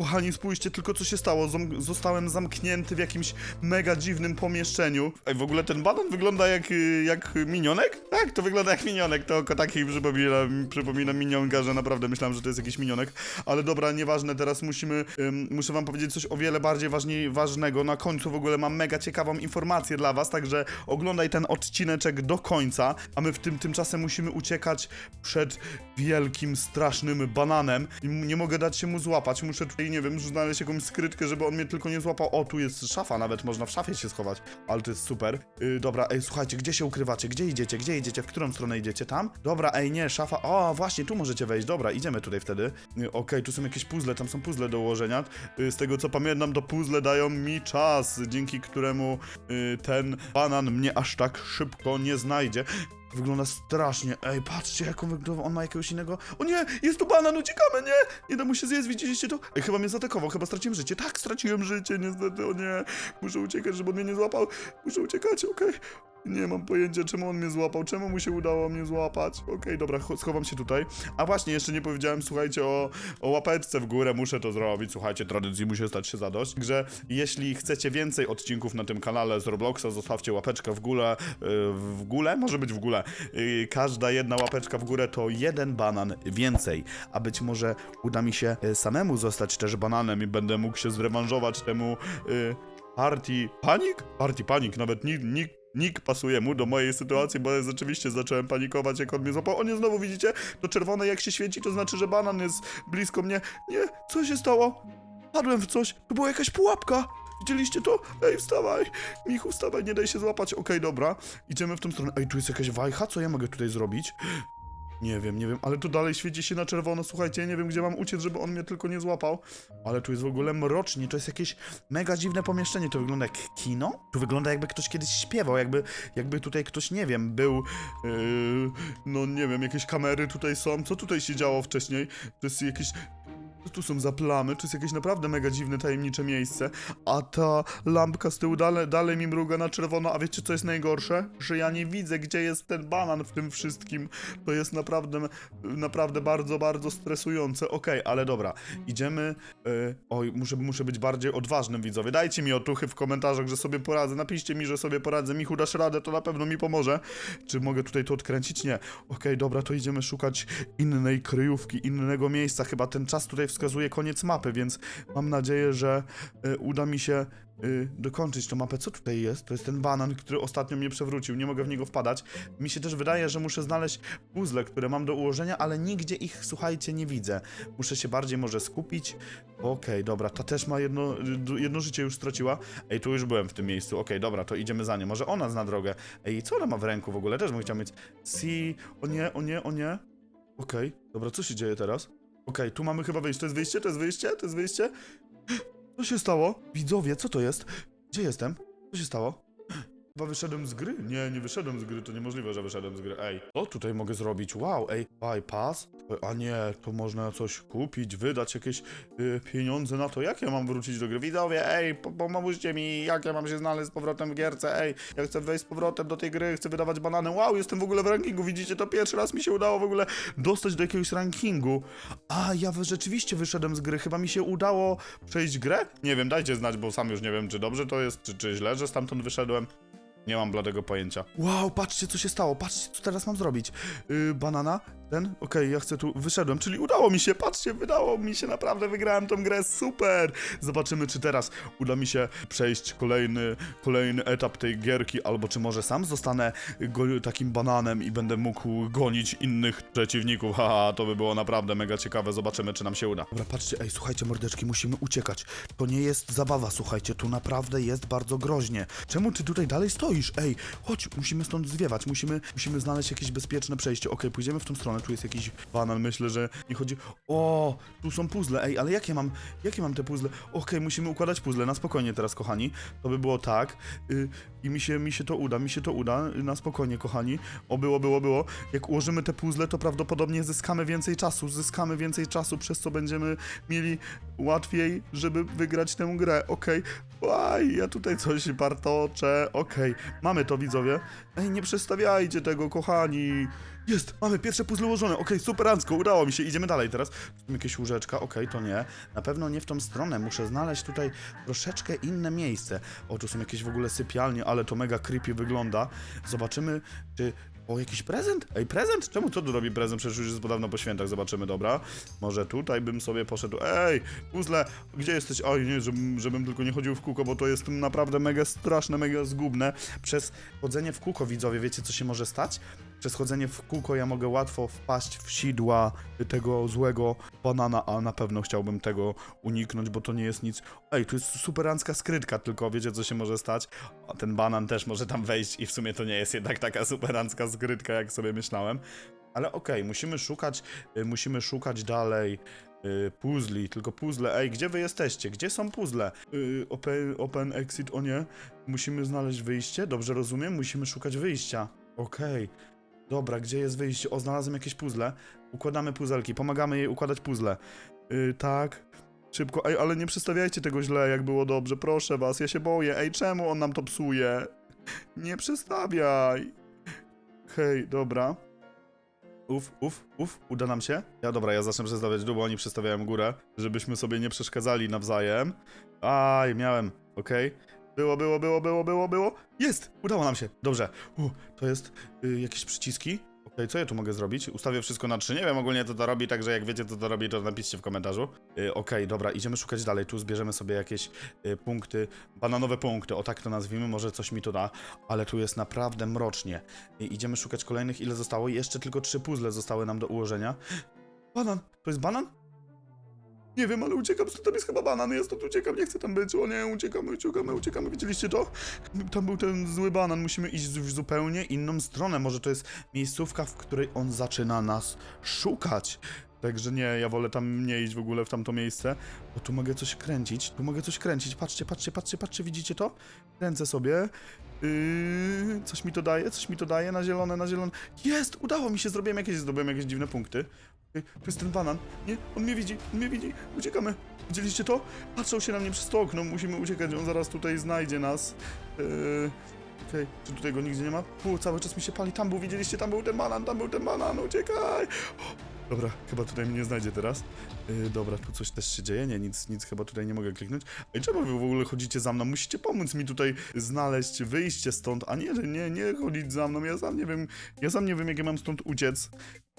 Kochani, spójrzcie tylko co się stało. Zom- zostałem zamknięty w jakimś mega dziwnym pomieszczeniu. Ej, w ogóle ten banan wygląda jak, y, jak minionek? Tak, to wygląda jak minionek. To oko taki przypomina, przypomina minionka, że naprawdę myślałem, że to jest jakiś minionek. Ale dobra, nieważne, teraz musimy, ym, muszę wam powiedzieć coś o wiele bardziej ważniej, ważnego. Na końcu w ogóle mam mega ciekawą informację dla was, także oglądaj ten odcineczek do końca, a my w tym tymczasem musimy uciekać przed wielkim, strasznym bananem. I Nie mogę dać się mu złapać, muszę tutaj, nie wiem, znaleźć jakąś skrytkę, żeby on mnie tylko nie złapał. O, tu jest szafa nawet, można w szafie się schować, ale to jest super. Yy, dobra, ej, słuchajcie, gdzie się ukrywacie? Gdzie idziecie? Gdzie idziecie? W którą stronę idziecie? Tam? Dobra, ej, nie, szafa, o, właśnie, tu możecie wejść, dobra, idziemy tutaj wtedy. Yy, Okej, tu są jakieś puzzle, tam są puzzle do ułożenia. Yy, z tego co pamiętam, to puzzle dają mi czas, dzięki któremu yy, ten banan mnie aż tak szybko nie znajdzie. Wygląda strasznie. Ej, patrzcie, jak on wygląda. On ma jakiegoś innego. O nie, jest tu banan, uciekamy, nie! Nie da mu się zjeść, widzieliście to? Ej, chyba mnie zaatakował, chyba straciłem życie. Tak, straciłem życie, niestety, o nie. Muszę uciekać, żeby on mnie nie złapał. Muszę uciekać, okej. Nie mam pojęcia, czemu on mnie złapał, czemu mu się udało mnie złapać. Okej, dobra, cho- schowam się tutaj. A właśnie, jeszcze nie powiedziałem, słuchajcie, o, o łapeczce w górę, muszę to zrobić. Słuchajcie, tradycji musi stać się zadość. Także jeśli chcecie więcej odcinków na tym kanale z Robloxa, zostawcie łapeczkę w górę. yy, W górę? Może być w górę. Yy, Każda jedna łapeczka w górę to jeden banan więcej. A być może uda mi się yy, samemu zostać też bananem i będę mógł się zrewanżować temu Party Panik? Party Panik, nawet nick, nick, nick pasuje mu do mojej sytuacji, bo ja rzeczywiście zacząłem panikować, jak on mnie złapał. O nie, znowu widzicie? To czerwone jak się świeci, to znaczy, że banan jest blisko mnie. Nie, co się stało? Padłem w coś, to była jakaś pułapka. Widzieliście to? Ej, wstawaj! Michu, wstawaj, nie daj się złapać. Okej, dobra. Idziemy w tą stronę. Ej, tu jest jakaś wajcha? Co ja mogę tutaj zrobić? Nie wiem, nie wiem, ale tu dalej świeci się na czerwono. Słuchajcie, nie wiem, gdzie mam uciec, żeby on mnie tylko nie złapał. Ale tu jest w ogóle mrocznie. To jest jakieś mega dziwne pomieszczenie. To wygląda jak kino? Tu wygląda jakby ktoś kiedyś śpiewał, jakby, jakby tutaj ktoś, nie wiem, był. Yy, no nie wiem, jakieś kamery tutaj są. Co tutaj się działo wcześniej? To jest jakieś. Tu są za plamy? To jest jakieś naprawdę mega dziwne, tajemnicze miejsce. A ta lampka z tyłu dalej, dalej mi mruga na czerwono. A wiecie, co jest najgorsze? Że ja nie widzę, gdzie jest ten banan w tym wszystkim. To jest naprawdę, naprawdę bardzo, bardzo stresujące. Okej, ale dobra. Idziemy. Yy, oj, muszę, muszę być bardziej odważnym, widzowie. Dajcie mi otuchy w komentarzach, że sobie poradzę. Napiszcie mi, że sobie poradzę. Michu, dasz radę, to na pewno mi pomoże. Czy mogę tutaj to odkręcić? Nie. Okej, dobra, to idziemy szukać innej kryjówki, innego miejsca. Chyba ten czas tutaj wskazuje koniec mapy, więc mam nadzieję, że y, uda mi się y, dokończyć tą mapę. Co tutaj jest? To jest ten banan, który ostatnio mnie przewrócił. Nie mogę w niego wpadać. Mi się też wydaje, że muszę znaleźć puzzle, które mam do ułożenia, ale nigdzie ich, słuchajcie, nie widzę. Muszę się bardziej może skupić. Okej, dobra, ta też ma jedno, jedno życie już straciła. Ej, tu już byłem w tym miejscu. Okej, dobra, to idziemy za nią. Może ona zna drogę. Ej, co ona ma w ręku w ogóle? Też bym chciał mieć. Si, o nie, o nie, o nie. Okej, dobra, co się dzieje teraz? Okej, tu mamy chyba wyjście. To jest wyjście? To jest wyjście? To jest wyjście? Co się stało? Widzowie, co to jest? Gdzie jestem? Co się stało? Chyba wyszedłem z gry? Nie, nie wyszedłem z gry, to niemożliwe, że wyszedłem z gry. Ej, co tutaj mogę zrobić? Wow, ej, bypass? A nie, to można coś kupić, wydać jakieś y, pieniądze na to. Jak ja mam wrócić do gry? Widzowie, ej, po- pomóżcie mi, jak ja mam się znaleźć z powrotem w gierce? Ej, ja chcę wejść z powrotem do tej gry, chcę wydawać banany. Wow, jestem w ogóle w rankingu, widzicie, to pierwszy raz mi się udało w ogóle dostać do jakiegoś rankingu. A, ja rzeczywiście wyszedłem z gry, chyba mi się udało przejść grę? Nie wiem, dajcie znać, bo sam już nie wiem, czy dobrze to jest, czy, czy źle, że stamtąd wyszedłem. Nie mam bladego pojęcia. Wow, patrzcie co się stało, patrzcie co teraz mam zrobić. Yy, banana, ten, okej, ja chcę tu, wyszedłem, czyli udało mi się, patrzcie, wydało mi się, naprawdę wygrałem tą grę, super! Zobaczymy, czy teraz uda mi się przejść kolejny, kolejny etap tej gierki, albo czy może sam zostanę takim bananem i będę mógł gonić innych przeciwników. Haha, to by było naprawdę mega ciekawe, zobaczymy, czy nam się uda. Dobra, patrzcie, ej, słuchajcie, mordeczki, musimy uciekać. To nie jest zabawa, słuchajcie, tu naprawdę jest bardzo groźnie. Czemu ty tutaj dalej stoisz? Ej, chodź, musimy stąd zwiewać, musimy, musimy znaleźć jakieś bezpieczne przejście. Okej, pójdziemy w tą stronę, tu jest jakiś banan, myślę, że nie chodzi... O, tu są puzzle, ej, ale jakie mam, jakie mam te puzzle? Okej, musimy układać puzzle, na spokojnie teraz, kochani. To by było tak y, i mi się, mi się to uda, mi się to uda, y, na spokojnie, kochani. O, było, było, było. Jak ułożymy te puzzle, to prawdopodobnie zyskamy więcej czasu, zyskamy więcej czasu, przez co będziemy mieli łatwiej, żeby wygrać tę grę, okej. Łaj, ja tutaj coś bartoczę, okej. Mamy to, widzowie. Ej, nie przestawiajcie tego, kochani. Jest, mamy pierwsze puzzle ułożone, okej, superancko, udało mi się, idziemy dalej teraz. Jakieś łóżeczka, okej, to nie. Na pewno nie w tą stronę, muszę znaleźć tutaj troszeczkę inne miejsce. O, tu są jakieś w ogóle sypialnie, ale to mega creepy wygląda. Zobaczymy, czy... O, jakiś prezent? Ej, prezent? Czemu co tu robi prezent? Przecież już jest podobno po świętach, zobaczymy, dobra. Może tutaj bym sobie poszedł. Ej, puzzle, gdzie jesteś? Oj, nie, żebym, żebym tylko nie chodził w kółko, bo to jest naprawdę mega straszne, mega zgubne. Przez chodzenie w kółko, widzowie, wiecie co się może stać? Przez chodzenie w kółko ja mogę łatwo wpaść w sidła tego złego banana, a na pewno chciałbym tego uniknąć, bo to nie jest nic... Ej, tu jest superancka skrytka, tylko wiecie co się może stać? A ten banan też może tam wejść i w sumie to nie jest jednak taka superancka skrytka, jak sobie myślałem. Ale okej, musimy szukać, y, musimy szukać dalej y, puzli, tylko puzzle. Ej, gdzie wy jesteście? Gdzie są puzzle? Y, open, open exit, o nie. Musimy znaleźć wyjście, dobrze rozumiem? Musimy szukać wyjścia. Okej. Dobra, gdzie jest wyjście? O, znalazłem jakieś puzzle. Układamy puzelki, pomagamy jej układać puzzle. Y, tak. Szybko. Ej, ale nie przestawiajcie tego źle, jak było dobrze. Proszę was, ja się boję. Ej, czemu on nam to psuje? Nie przestawiaj. Hej, dobra. Uf, uf, uf, uda nam się? Ja dobra, ja zacznę przestawiać dół, bo oni przestawiają górę, żebyśmy sobie nie przeszkadzali nawzajem. Aj, miałem, okej. Było, było, było, było, było, było. Jest! Udało nam się. Dobrze. U, to jest y, jakieś przyciski. Okej, co ja tu mogę zrobić? Ustawię wszystko na 3. Nie wiem ogólnie co to robi, także jak wiecie co to robi, to napiszcie w komentarzu. Y, Okej, dobra, idziemy szukać dalej. Tu zbierzemy sobie jakieś y, punkty, bananowe punkty, o tak to nazwijmy, może coś mi to da, ale tu jest naprawdę mrocznie. Y, idziemy szukać kolejnych, ile zostało? Jeszcze tylko trzy puzzle zostały nam do ułożenia. Banan! To jest banan? Nie wiem, ale uciekam, tam jest chyba banan, ja stąd uciekam, nie chcę tam być, o nie, uciekamy, uciekamy, uciekamy, widzieliście to? Tam był ten zły banan, musimy iść w zupełnie inną stronę, może to jest miejscówka, w której on zaczyna nas szukać. Także nie, ja wolę tam nie iść w ogóle w tamto miejsce, bo tu mogę coś kręcić, tu mogę coś kręcić, patrzcie, patrzcie, patrzcie, patrzcie, widzicie to? Kręcę sobie, yy, coś mi to daje, coś mi to daje, na zielone, na zielone, jest, udało mi się, zrobiłem jakieś, zdobyłem jakieś dziwne punkty. To jest ten banan. Nie, on mnie widzi, on mnie widzi. Uciekamy. Widzieliście to? Patrzą się na mnie przez to okno. Musimy uciekać, on zaraz tutaj znajdzie nas. Yy... Okej, czy tutaj go nigdzie nie ma? Pu, cały czas mi się pali. Tam był, widzieliście, tam był ten banan, tam był ten banan, uciekaj! Dobra, chyba tutaj mnie nie znajdzie teraz. Yy, dobra, tu coś też się dzieje. Nie, nic, nic chyba tutaj nie mogę kliknąć. Ej, czemu wy w ogóle chodzicie za mną? Musicie pomóc mi tutaj znaleźć wyjście stąd, a nie, nie, nie chodzić za mną. Ja sam nie wiem, ja sam nie wiem, jak ja mam stąd uciec.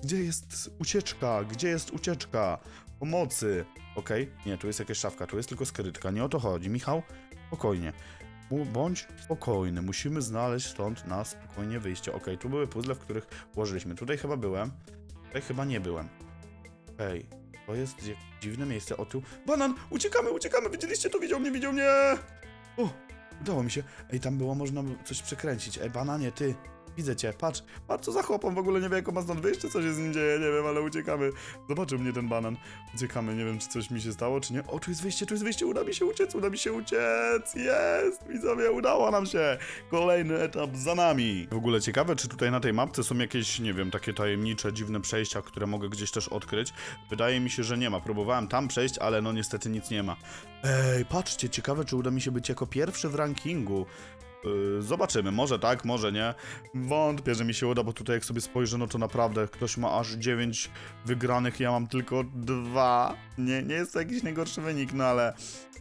Gdzie jest ucieczka? Gdzie jest ucieczka? Pomocy. Okej, nie, tu jest jakaś szafka, tu jest tylko skrytka. Nie o to chodzi. Michał, spokojnie. Bądź spokojny. Musimy znaleźć stąd na spokojnie wyjście. Okej, tu były puzzle, w których ułożyliśmy. Tutaj chyba byłem. Tutaj chyba nie byłem. Okej, to jest jakieś dziwne miejsce. O tu. Banan! Uciekamy, uciekamy! Widzieliście to? Widział mnie, widział mnie! O! Udało mi się. Ej, tam było można coś przekręcić. Ej, bananie, ty. Widzę cię, patrz, patrz co za chłopą, w ogóle nie wie jak on ma stąd wyjść, czy co się z nim dzieje, nie wiem, ale uciekamy. Zobaczył mnie ten banan. Uciekamy, nie wiem czy coś mi się stało, czy nie. O, tu jest wyjście, tu jest wyjście, uda mi się uciec, uda mi się uciec, jest, widzowie, udało nam się. Kolejny etap za nami. W ogóle ciekawe, czy tutaj na tej mapce są jakieś, nie wiem, takie tajemnicze, dziwne przejścia, które mogę gdzieś też odkryć. Wydaje mi się, że nie ma. Próbowałem tam przejść, ale no niestety nic nie ma. Ej, patrzcie, ciekawe, czy uda mi się być jako pierwszy w rankingu. Yy, zobaczymy, może tak, może nie. Wątpię, że mi się uda, bo tutaj jak sobie spojrzę, no to naprawdę ktoś ma aż 9 wygranych, ja mam tylko dwa. Nie, nie jest to jakiś najgorszy wynik, no ale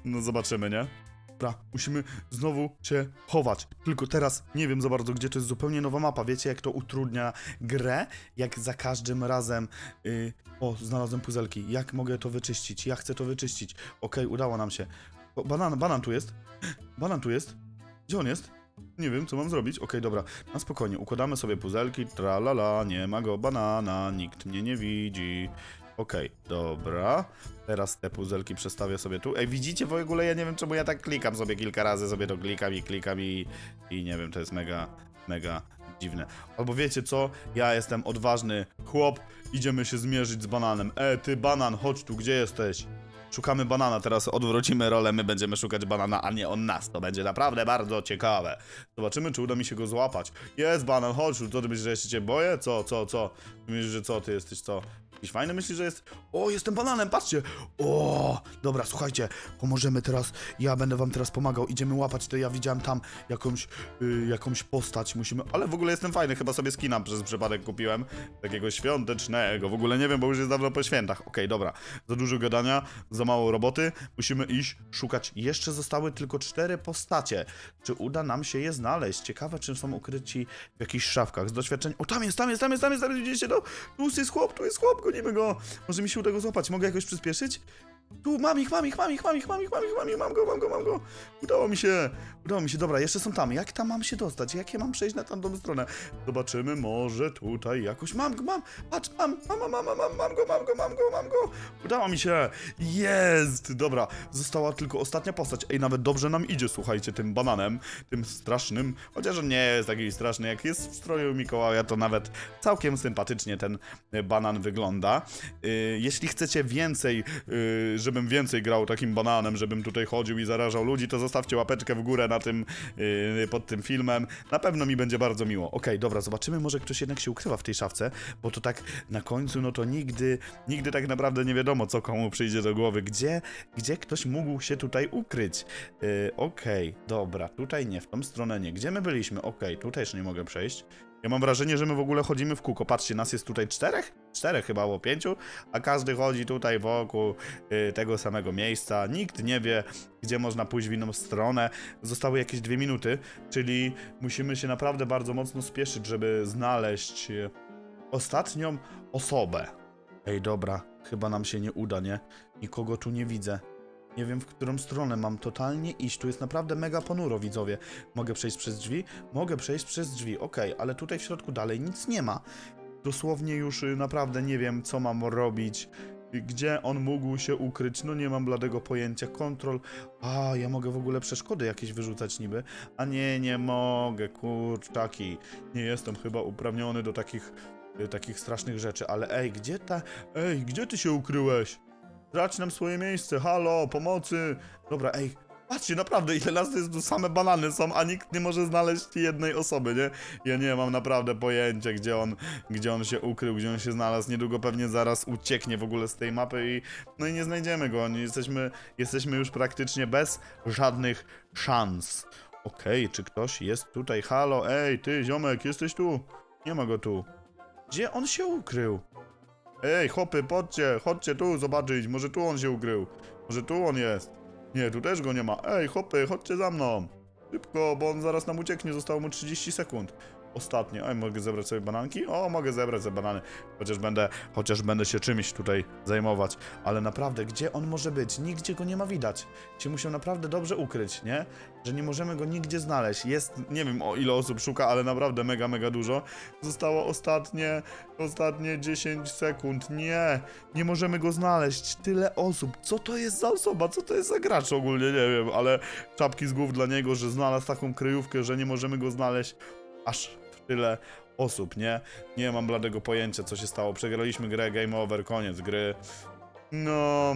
no zobaczymy, nie? Dobra, musimy znowu się chować. Tylko teraz nie wiem za bardzo, gdzie to jest zupełnie nowa mapa. Wiecie, jak to utrudnia grę? Jak za każdym razem. Yy, o, znalazłem puzelki. Jak mogę to wyczyścić? Ja chcę to wyczyścić. Okej, udało nam się. O, banan, banan tu jest. Banan tu jest. Gdzie on jest? Nie wiem, co mam zrobić. Okej, dobra. Na spokojnie. Układamy sobie puzelki. Tralala, nie ma go banana. Nikt mnie nie widzi. Okej, dobra. Teraz te puzelki przestawię sobie tu. Ej, widzicie w ogóle? Ja nie wiem, czemu ja tak klikam sobie kilka razy. Sobie to klikam i klikam i... I nie wiem, to jest mega, mega dziwne. Albo wiecie co? Ja jestem odważny chłop. Idziemy się zmierzyć z bananem. E, ty banan, chodź tu, gdzie jesteś? Szukamy banana, teraz odwrócimy rolę, my będziemy szukać banana, a nie on nas. To będzie naprawdę bardzo ciekawe. Zobaczymy, czy uda mi się go złapać. Jest banan, chodź, co ty myślisz, że ja się cię boję? Co, co, co? Ty Myślisz, że co, ty jesteś co? Jakiś fajny myślisz, że jest? O, jestem bananem, patrzcie! O, dobra, słuchajcie, pomożemy teraz, ja będę wam teraz pomagał, idziemy łapać, to ja widziałem tam jakąś, y, jakąś postać, musimy, ale w ogóle jestem fajny, chyba sobie skina przez przypadek kupiłem, takiego świątecznego, w ogóle nie wiem, bo już jest dawno po świętach, okej, dobra, za dużo gadania, za mało roboty, musimy iść szukać, jeszcze zostały tylko cztery postacie, czy uda nam się je znaleźć, ciekawe, czy są ukryci w jakichś szafkach, z doświadczeń, o tam jest, tam jest, tam jest, tam jest, tam jest widzieliście to? Tu jest chłop, tu jest chłop, gonimy go, może mi się uda go złapać, mogę jakoś przyspieszyć? Tu, mam ich, mam ich, mam ich, mam ich, mam ich, mam ich, mam ich, mam go, mam go, mam go. Udało mi się, udało mi się. Dobra, jeszcze są tam. Jak tam mam się dostać? Jak ja mam przejść na tamtą stronę? Zobaczymy, może tutaj jakoś mam go, mam. Patrz, mam, mam, mam, mam, mam, mam, go, mam go, mam go, mam go. Udało mi się. Jest. Dobra, została tylko ostatnia postać. Ej, nawet dobrze nam idzie, słuchajcie, tym bananem, tym strasznym. Chociaż on nie jest taki straszny, jak jest w stroju Mikołaja, to nawet całkiem sympatycznie ten banan wygląda. Y, Jeśli chcecie więcej, y, żebym więcej grał takim bananem, żebym tutaj chodził i zarażał ludzi, to zostawcie łapeczkę w górę na tym, y, pod tym filmem. Na pewno mi będzie bardzo miło. Okej, dobra, zobaczymy, może ktoś jednak się ukrywa w tej szafce, bo to tak na końcu, no to nigdy, nigdy tak naprawdę nie wiadomo, co komu przyjdzie do głowy. Gdzie, gdzie ktoś mógł się tutaj ukryć? Y, Okej, dobra, tutaj nie, w tą stronę nie. Gdzie my byliśmy? Okej, tutaj już nie mogę przejść. Ja mam wrażenie, że my w ogóle chodzimy w kółko. Patrzcie, nas jest tutaj czterech? Czterech chyba, albo pięciu, a każdy chodzi tutaj wokół y, tego samego miejsca. Nikt nie wie, gdzie można pójść w inną stronę. Zostały jakieś dwie minuty, czyli musimy się naprawdę bardzo mocno spieszyć, żeby znaleźć y, ostatnią osobę. Ej, dobra, chyba nam się nie uda, nie? Nikogo tu nie widzę. Nie wiem, w którą stronę mam totalnie iść. Tu jest naprawdę mega ponuro, widzowie. Mogę przejść przez drzwi? Mogę przejść przez drzwi, okej, ale tutaj w środku dalej nic nie ma. Dosłownie już y, naprawdę nie wiem, co mam robić. Gdzie on mógł się ukryć? No nie mam bladego pojęcia. Kontrol. A, ja mogę w ogóle przeszkody jakieś wyrzucać niby. A nie, nie mogę, kurczaki. Nie jestem chyba uprawniony do takich, y, takich strasznych rzeczy, ale ej, gdzie ta... Ej, gdzie ty się ukryłeś? Trać nam swoje miejsce, halo, pomocy. Dobra, ej, patrzcie, naprawdę, ile nas jest, tu same banany są, a nikt nie może znaleźć jednej osoby, nie? Ja nie mam naprawdę pojęcia, gdzie on, gdzie on się ukrył, gdzie on się znalazł. Niedługo pewnie zaraz ucieknie w ogóle z tej mapy i, no i nie znajdziemy go. Jesteśmy, jesteśmy już praktycznie bez żadnych szans. Okej, czy ktoś jest tutaj? Halo, ej, ty, ziomek, jesteś tu? Nie ma go tu. Gdzie on się ukrył? Ej, chłopy, chodźcie, chodźcie tu zobaczyć, może tu on się ukrył. Może tu on jest. Nie, tu też go nie ma. Ej, chłopy, chodźcie za mną. Szybko, bo on zaraz nam ucieknie, zostało mu 30 sekund. Ostatnie. Ej, mogę zebrać sobie bananki? O, mogę zebrać sobie banany. Chociaż będę, chociaż będę się czymś tutaj zajmować. Ale naprawdę, gdzie on może być? Nigdzie go nie ma widać. Się musiał naprawdę dobrze ukryć, nie? Że nie możemy go nigdzie znaleźć. Jest, nie wiem o ile osób szuka, ale naprawdę mega, mega dużo. Zostało ostatnie, ostatnie 10 sekund. Nie, nie możemy go znaleźć. Tyle osób. Co to jest za osoba? Co to jest za gracz ogólnie? Nie wiem, ale czapki z głów dla niego, że znalazł taką kryjówkę, że nie możemy go znaleźć. Aż tyle osób, nie? Nie mam bladego pojęcia, co się stało. Przegraliśmy grę, game over, koniec gry. No,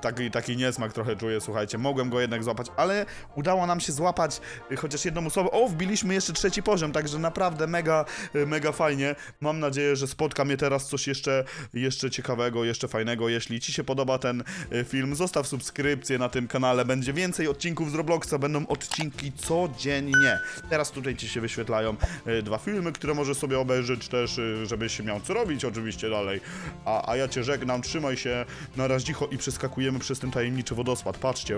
taki, taki niesmak trochę czuję, słuchajcie. Mogłem go jednak złapać, ale udało nam się złapać y, chociaż jedną osobę. O, wbiliśmy jeszcze trzeci poziom, także naprawdę mega, y, mega fajnie. Mam nadzieję, że spotka mnie teraz coś jeszcze, jeszcze ciekawego, jeszcze fajnego. Jeśli Ci się podoba ten y, film, zostaw subskrypcję na tym kanale. Będzie więcej odcinków z Robloxa, będą odcinki codziennie. Teraz tutaj Ci się wyświetlają dwa filmy, które możesz sobie obejrzeć też, żebyś miał co robić oczywiście dalej. A, a ja Cię żegnam, trzymaj się, na razie cicho i przeskakujemy przez ten tajemniczy wodospad. Patrzcie!